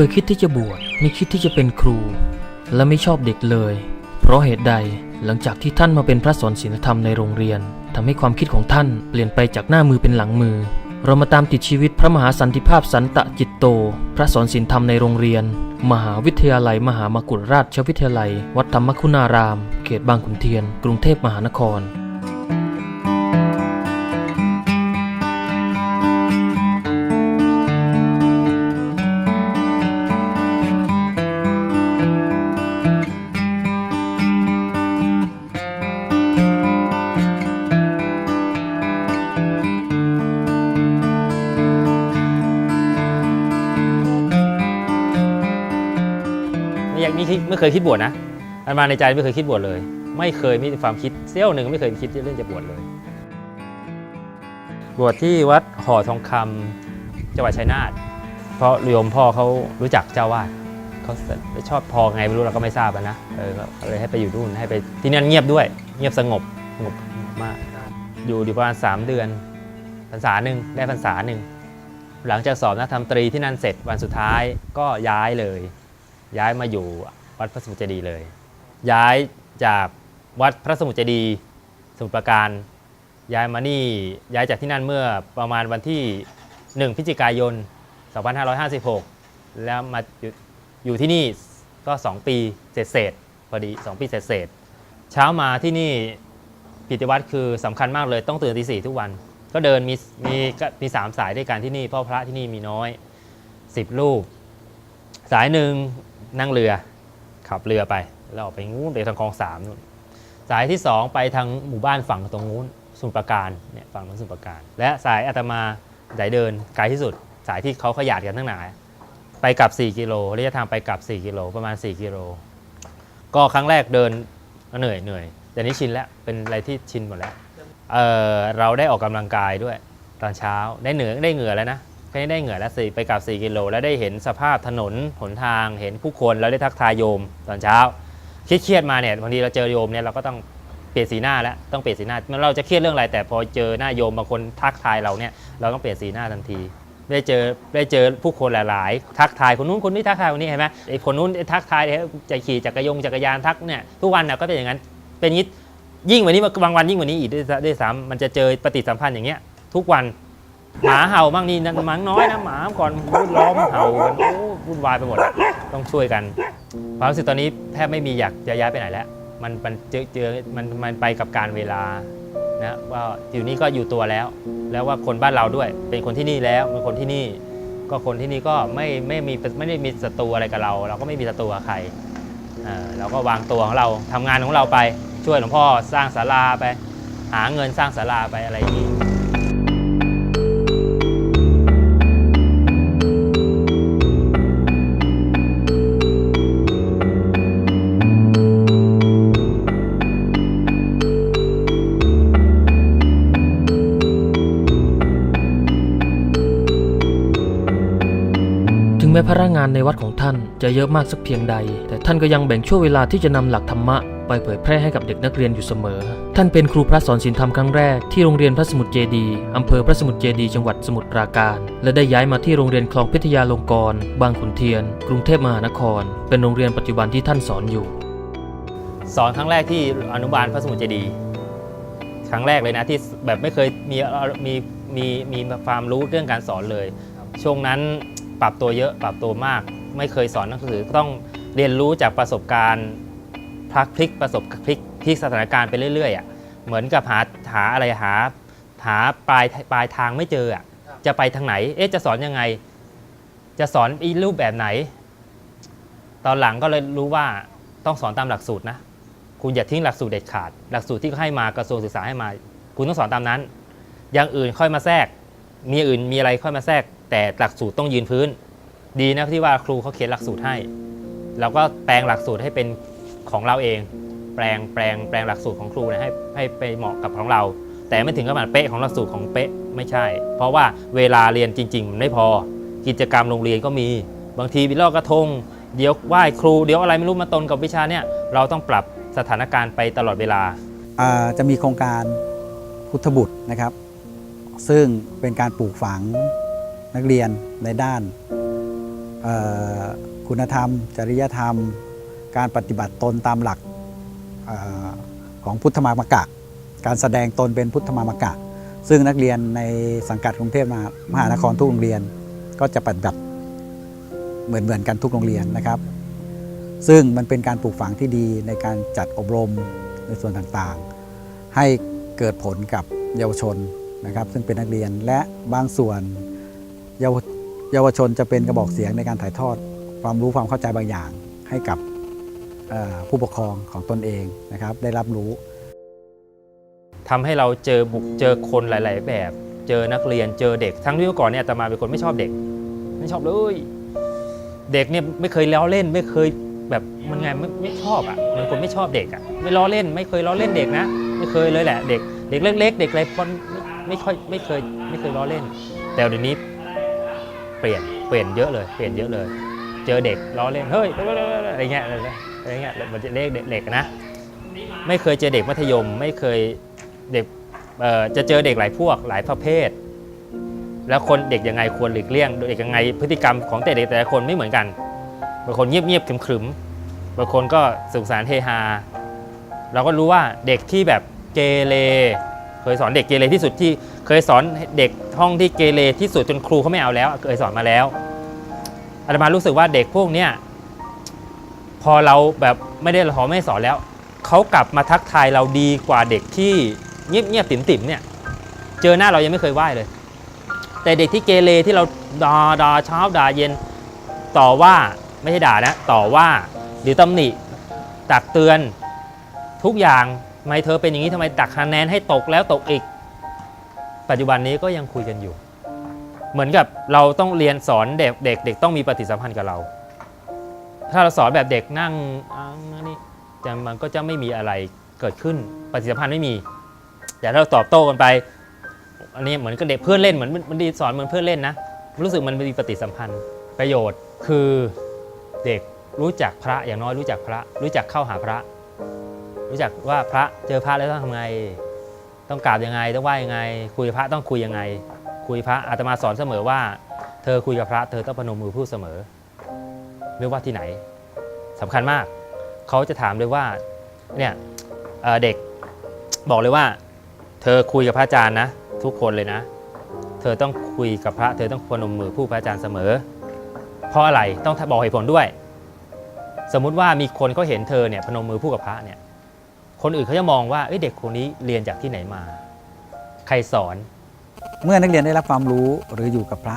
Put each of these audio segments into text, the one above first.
เคยคิดที่จะบวชไม่คิดที่จะเป็นครู และไม่ชอบเด็กเลย เพราะเหตุใดหลังจากที่ท่านมาเป็นพระสอนศีลธรรมในโรงเรียนทำให้ความคิดของท่านเปลี่ยนไปจากหน้ามือเป็นหลังมือ เรามาตามติดชีวิตพระมหาสันติภาพสันตะจิตโต พระสอนศีลธรรมในโรงเรียน มหาวิทยาลัย มหามกุฏราชวิทยาลัย วัดธรรมคุณาราม เขตบางขุนเทียน กรุงเทพมหานคร นี่ยังนี่คิดไม่เคยคิดบวชนะมันมาในใจไม่เคยคิดบวชเลย ไม่เคยมีความคิดเสี้ยวหนึ่งไม่เคยคิดเรื่องจะบวชเลย บวชที่วัดหอทองคำจังหวัดชัยนาทเพราะโยมพ่อเขารู้จักเจ้าวาดเขาชอบพอไงไม่รู้เราก็ไม่ทราบนะเออเลยให้ไปอยู่นู่นให้ไปที่นั่นเงียบด้วย เงียบสงบสงบมาก อยู่อยู่ประมาณ 3 เดือนพรรษาหนึ่งได้พรรษาหนึ่งหลังจากสอบนักธรรมตรีที่นั่นเสร็จวันสุดท้ายก็ย้ายเลย ย้ายมาอยู่วัดพระสมุทรเจดีย์เลย ย้ายจากวัดพระสมุทรเจดีย์สมุทรปราการย้ายมานี่ย้ายจากที่นั่นเมื่อประมาณวันที่ 1 พฤศจิกายน 2556 แล้วมาอยู่ที่นี่ก็ 2 ปีเศษเศษๆพอดี 2 ปีเศษเศษๆเช้ามาที่นี่กิจวัตรคือสำคัญมากเลยต้องตื่นตีสี่ทุกวัน ก็เดินมีมีมีสามสายด้วยกันที่นี่เพราะพระที่นี่มีน้อย 10 รูป สายหนึ่ง นั่งเรือขับเรือไปแล้วออกไปงู้นไปทางคลองสามนู่นสายที่สองไปทางหมู่บ้านฝั่งตรงนู้นสมุทรปราการเนี่ยฝั่งนู้นสมุทรปราการ และสายอาตมาสายเดินไกลที่สุด สายที่เขาขยาดกันทั้งหลายไปกลับ 4 กิโลระยะทางไปกลับ 4 กิโลประมาณ 4 กิโล ก็ครั้งแรกเดินเหนื่อยเหนื่อยแต่นี้ชินแล้วเป็นอะไรที่ชินหมดแล้วเเราได้ออกกำลังกายด้วยตอนเช้าได้เหนือได้เหงื่อแล้วนะ แค่นี้ได้เหงื่อแล้วสี่ไปกลับ 4 กิโล แล้วได้เห็นสภาพถนนหนทางเห็นผู้คนแล้วได้ทักทายโยมตอนเช้าเครียดมาเนี่ยบางทีเราเจอโยมเนี่ยเราก็ต้องเปลี่ยนสีหน้าแล้วต้องเปลี่ยนสีหน้าเราจะเครียดเรื่องอะไร แต่พอเจอหน้าโยมบางคนทักทายเราเนี่ยเราต้องเปลี่ยนสีหน้าทันที ได้เจอได้เจอผู้คนหลาย ๆ ทักทายคนนู้นคนนี้ทักทายคนนี้เห็นไหมไอ้คนนู้นทักทายจะขี่จักรยงจักรยานทักเนี่ยทุกวันเนี่ยก็เป็นอย่างนั้นเป็นยิ่งยิ่งว่านี้บางวันยิ่งว่านี้อีกด้วยด้วยซ้ำมันจะเจอปฏิสัมพันธ์อย่างเงี้ยทุกวัน หมาเห่าบ้างนี่นั่นหมาน้อยนะหมาก่อนพูดล้อมเห่ากันโอ้วุ่นวายไปหมดต้องช่วยกันความรู้สึกตอนนี้แทบไม่มีอยากจะย้ายไปไหนแล้ว มันมันเจอเจอมันมันไปกับการเวลานะว่าอยู่นี่ก็อยู่ตัวแล้ว แล้วว่าคนบ้านเราด้วย เป็นคนที่นี่แล้วเป็นคนที่นี่ ก็คนที่นี่ก็ไม่ไม่มีไม่ได้มีศัตรูอะไรกับเรา เราก็ไม่มีศัตรูกับใครเออเราก็วางตัวของเราทำงานของเราไปช่วยหลวงพ่อสร้างศาลาไป หาเงินสร้างศาลาไปอะไรอย่างนี้ พลังงานในวัดของท่านจะเยอะมากสักเพียงใด แต่ท่านก็ยังแบ่งช่วงเวลาที่จะนำหลักธรรมะไปเผยแพร่ให้กับเด็กนักเรียนอยู่เสมอ ท่านเป็นครูพระสอนศีลธรรมครั้งแรกที่โรงเรียนพระสมุทรเจดี อำเภอพระสมุทรเจดี จังหวัดสมุทรปราการ และได้ย้ายมาที่โรงเรียนคลองพิทยาลงกรณ์บางขุนเทียน กรุงเทพมหานคร เป็นโรงเรียนปัจจุบันที่ท่านสอนอยู่ สอนครั้งแรกที่อนุบาลพระสมุทรเจดี ครั้งแรกเลยนะที่แบบไม่เคยมีมีมีมีความรู้เรื่องการสอนเลย ช่วงนั้น ปรับตัวเยอะปรับตัวมาก ไม่เคยสอนหนังสือต้องเรียนรู้จากประสบการณ์พลักพลิกประสบพลิกที่สถานการณ์ไปเรื่อยๆอะเหมือนกับหาหาอะไรหาหาปลายปลายทางไม่เจออะจะไปทางไหน เอ๊ะจะสอนยังไง จะสอนอีรูปแบบไหน ตอนหลังก็เลยรู้ว่าต้องสอนตามหลักสูตรนะคุณอย่าทิ้งหลักสูตรเด็ดขาด หลักสูตรที่เขาให้มากระทรวงศึกษาให้มา คุณต้องสอนตามนั้น อย่างอื่นค่อยมาแทรก มีอื่นมีอะไรค่อยมาแทรก แต่หลักสูตรต้องยืนพื้น ดีนะที่ว่าครูเขาเขียนหลักสูตรให้เราก็แปลงหลักสูตรให้เป็นของเราเอง แปลงแปลงแปลงหลักสูตรของครูนี่ยให้ให้ไปเหมาะกับของเรา แต่ไม่ถึงกับมันเป๊ะของหลักสูตรของเป๊ะไม่ใช่ เพราะว่าเวลาเรียนจริง ๆ มันไม่พอ กิจกรรมโรงเรียนก็มี บางทีวิลอกระทง เดี๋ยวไหว้ครูเดี๋ยวอะไรไม่รู้มาตนกับวิชาเนี่ยเราต้องปรับสถานการณ์ไปตลอดเวลา จะมีโครงการพุทธบุตรนะครับ ซึ่งเป็นการปลูกฝังนักเรียนในด้านคุณธรรม จริยธรรม การปฏิบัติตนตามหลักออของพุทธมามกะ การแสดงตนเป็นพุทธมามกะ ซึ่งนักเรียนในสังกัดกรุงเทพมหานครทุกโรงเรียนก็จะปฏิบัติเหมือนเหมือนกันทุกโรงเรียนนะครับ ซึ่งมันเป็นการปลูกฝังที่ดีในการจัดอบรมในส่วนต่างๆ ให้เกิดผลกับเยาวชน นะครับ ซึ่งเป็นนักเรียนและบางส่วนเยาวเยาวชนจะเป็นกระบอกเสียงในการถ่ายทอดความรู้ความเข้าใจบางอย่างให้กับผู้ปกครองของตนเองนะครับ ได้รับรู้ทำให้เราเจอบุคเจอคนหลาย ๆ แบบ เจอนักเรียนเจอเด็ก ทั้งที่เมื่อก่อนเนี่ยอาตมาเป็นคนไม่ชอบเด็ก ไม่ชอบเลย เด็กเนี่ยไม่เคยล้อเล่น ไม่เคยแบบมันไงไม่ไม่ชอบอะมันคนไม่ชอบเด็กอะไม่ล้อเล่น ไม่เคยล้อเล่นเด็กนะ ไม่เคยเลยแหละ เด็กเด็กเล็ก ๆ เด็กอะไรคน ไม่ไม่ค่อยไม่เคยไม่เคยล้อเล่น แต่เดี๋ยวนี้เปลี่ยนเปลี่ยนเยอะเลย เปลี่ยนเยอะเลย เจอเด็กล้อเล่นเฮ้ยอะไรเงี้ยอะไรเงี้ยมันจะเรียกเด็กนะ ไม่เคยเจอเด็กมัธยม ไม่เคยเด็กเอ่อจะเจอเด็กหลายพวกหลายประเภท แล้วคนเด็กยังไงควรหลีกเลี่ยงเด็กยังไงพฤติกรรมของแต่เด็กแต่ละคนไม่เหมือนกันบางคนเงียบๆขรึมๆบางคนก็สุขสานเฮฮาเราก็รู้ว่าเด็กที่แบบเกเร เคยสอนเด็กเกเรที่สุดที่เคยสอนเด็กห้องที่เกเรที่สุดจนครูเขาไม่เอาแล้ว เคยสอนมาแล้วอาตมารู้สึกว่าเด็กพวกเนี้ยพอเราแบบไม่ได้ขอไม่สอนแล้วเขากลับมาทักทายเราดีกว่าเด็กที่เงียบเงียบๆติ๋มติ๋มเนี่ยเจอหน้าเรายังไม่เคยไหว้เลย แต่เด็กที่เกเรที่เราด่าด่าเช้าด่าเย็นต่อว่าไม่ใช่ด่านะต่อว่าหรือตำหนิตักเตือนทุกอย่าง ไมเธอเป็นอย่างนี้ทำไมตักคะแนนให้ตกแล้วตกอีก ปัจจุบันนี้ก็ยังคุยกันอยู่ เหมือนกับเราต้องเรียนสอนเด็กเด็กเด็กต้องมีปฏิสัมพันธ์กับเรา ถ้าเราสอนแบบเด็กนั่งอ่านี่จะมันก็จะไม่มีอะไรเกิดขึ้นปฏิสัมพันธ์ไม่มี แต่ถ้าเราตอบโต้กันไป อันนี้เหมือนกับเด็กเพื่อนเล่นเหมือนมันดีสอนเหมือนเพื่อนเล่นนะ รู้สึกมันมีปฏิสัมพันธ์ประโยชน์คือเด็กรู้จักพระอย่างน้อยรู้จักพระ รู้จักเข้าหาพระ รู้จักว่าพระเจอพระแล้วต้องทำไง ต้องกราบยังไงต้องไหว้ยังไง คุยพระต้องคุยยังไง คุยพระอาตมาสอนเสมอว่า เธอคุยกับพระ เธอต้องพนมมือพูดเสมอ ไม่ว่าที่ไหนสำคัญมาก เขาจะถามเลยว่าเนี่ยเเด็กบอกเลยว่า เธอคุยกับพระอาจารย์นะ ทุกคนเลยนะ เธอต้องคุยกับพระ เธอต้องพนมมือผู้พระอาจารย์เสมอ เพราะอะไรต้องบอกเหตุผลด้วย สมมุติว่ามีคนเขาเห็นเธอเนี่ยพนมมือผู้กับพระเนี่ย คนอื่นเขาจะมองว่าเเด็กคนนี้เรียนจากที่ไหนมา ใครสอน เมื่อนักเรียนได้รับความรู้หรืออยู่กับพระ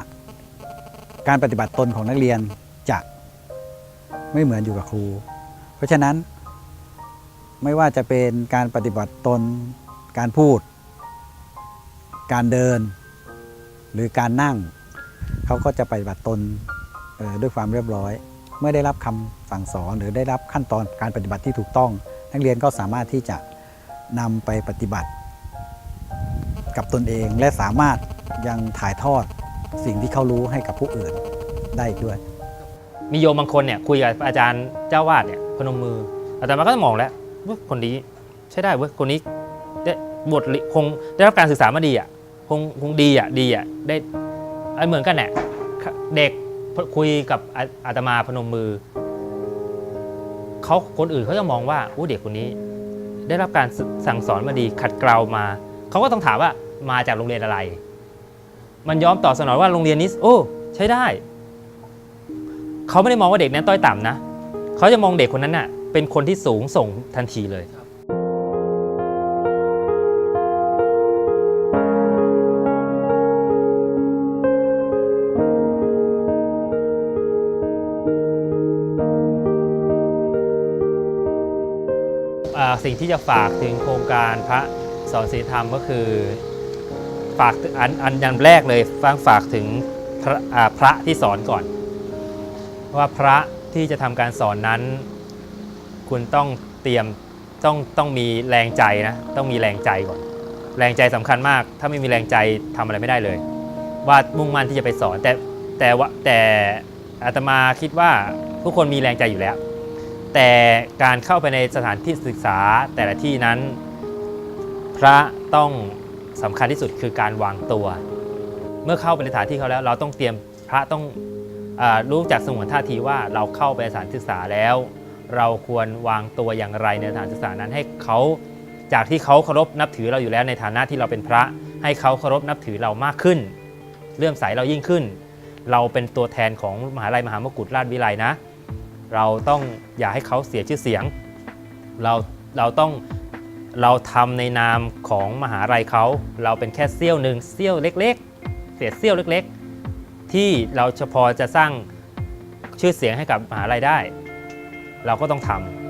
การปฏิบัติตนของนักเรียนจะไม่เหมือนอยู่กับครู เพราะฉะนั้น ไม่ว่าจะเป็นการปฏิบัติตน การพูด การเดิน หรือการนั่ง เขาก็จะปฏิบัติตนด้วยความเรียบร้อย เมื่อได้รับคำสั่งสอนหรือได้รับขั้นตอนการปฏิบัติที่ถูกต้อง นักเรียนก็สามารถที่จะนำไปปฏิบัติ กับตนเองและสามารถยังถ่ายทอดสิ่งที่เขารู้ให้กับผู้อื่นได้อีกด้วย มีโยมบางคนเนี่ยคุยกับอาจารย์เจ้าวาดเนี่ยพนมมือ อาจารย์มาก็มองแล้วว่าคนนี้ใช่ได้เว้ยคนนี้ได้บทคงได้รับการศึกษามาดีอะคงคงดีอะดีอะได้ไอเหมือนกันแหละเด็กคุยกับอาอาตมาพนมมือ เขาคนอื่นเขาจะมองว่าอู้เด็กคนนี้ ได้รับการสั่งสอนมาดีขัดเกลามาเขาก็ต้องถามว่ามาจากโรงเรียนอะไร มันยอมตอบสนองว่าโรงเรียนนี้โอ้ใช้ได้เขาไม่ได้มองว่าเด็กนั้นต้อยต่ำนะเขาจะมองเด็กคนนั้นน่ะเป็นคนที่สูงส่งทันทีเลย สิ่งที่จะฝากถึงโครงการพระสอนศีลธรรมก็คือฝากอันอันอย่างแรกเลยฟังฝากถึงพระพระที่สอนก่อน ว่าพระที่จะทำการสอนนั้น คุณต้องเตรียมต้องต้องมีแรงใจนะต้องมีแรงใจก่อน แรงใจสำคัญมาก ถ้าไม่มีแรงใจทำอะไรไม่ได้เลย ว่ามุ่งมั่นที่จะไปสอนแต่แต่ว่าแต่อาตมาคิดว่าทุกคนมีแรงใจอยู่แล้ว แต่การเข้าไปในสถานที่ศึกษาแต่ละที่นั้น พระต้องสำคัญที่สุดคือการวางตัว เมื่อเข้าไปในสถานที่เขาแล้ว เราต้องเตรียมพระต้องอรู้จักสงวนท่าทีว่าเราเข้าไปสถานศึกษาแล้ว เราควรวางตัวอย่างไรในสถานศึกษานั้นให้เขาจากที่เขาเคารพนับถือเราอยู่แล้วในฐานะที่เราเป็นพระ ให้เขาเคารพนับถือเรามากขึ้น เลื่อมใสเรายิ่งขึ้น เราเป็นตัวแทนของมหาลัยมหามกุฏราชวิไลนะ เราต้องอย่าให้เขาเสียชื่อเสียง เราเราต้องเราทำในนามของมหาลัยเขา เราเป็นแค่เซี่ยวหนึ่งเซี่ยวเล็ก ๆ เศษเสี้ยวเล็ก ๆ ที่เราเฉพาะจะสร้างชื่อเสียงให้กับมหาลัยได้ เราก็ต้องทำ